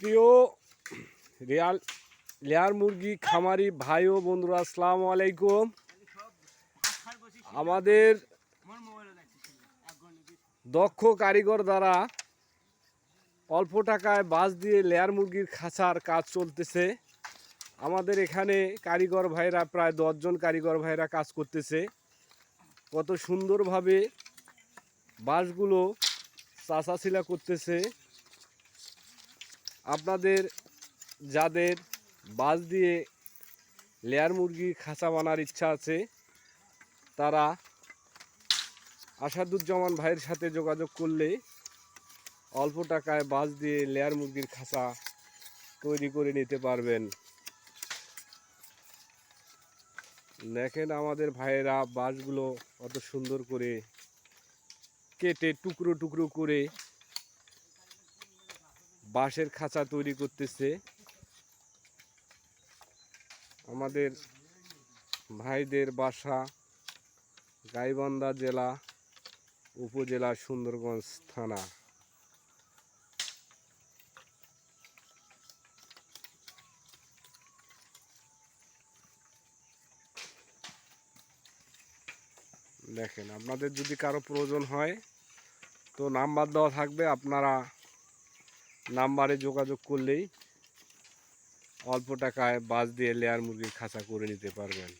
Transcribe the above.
প্রিয় Real, layer মুরগি, খামারি ভাই ও বন্ধুরা, আসসালাম আলাইকুম। আমাদের দক্ষ কারিগর দ্বারা অল্প টাকায় বাস দিয়ে লেয়ার মুরগির খাঁচার কাজ চলতেছে। আমাদের এখানে কারিগর ভাইরা, প্রায় দশজন কারিগর ভাইরা কাজ করতেছে। কত সুন্দরভাবে বাঁশগুলো চাষাছিলা করতেছে। আপনাদের যাদের বাস দিয়ে লেয়ার মুরগি খাঁচা বানার ইচ্ছা আছে, তারা আসাদুজ্জামান ভাইয়ের সাথে যোগাযোগ করলে অল্প টাকায় বাস দিয়ে লেয়ার মুরগির খাঁচা তৈরি করে নিতে পারবেন। দেখেন আমাদের ভাইয়েরা বাঁশগুলো অত সুন্দর করে কেটে টুকরো টুকরো করে বাঁশের খাঁচা তৈরি করতেছে। আমাদের ভাইদের বাসা, গাইবান্ধা জেলা, উপজেলা সুন্দরগঞ্জ থানা। দেখেন, আপনাদের যদি কারও প্রয়োজন হয়, তো নাম্বার দেওয়া থাকবে, আপনারা নাম্বারে যোগাযোগ করলেই অল্প টাকায় বাস দিয়ে লেয়ার মুরগির খাঁচা করে নিতে পারবেন।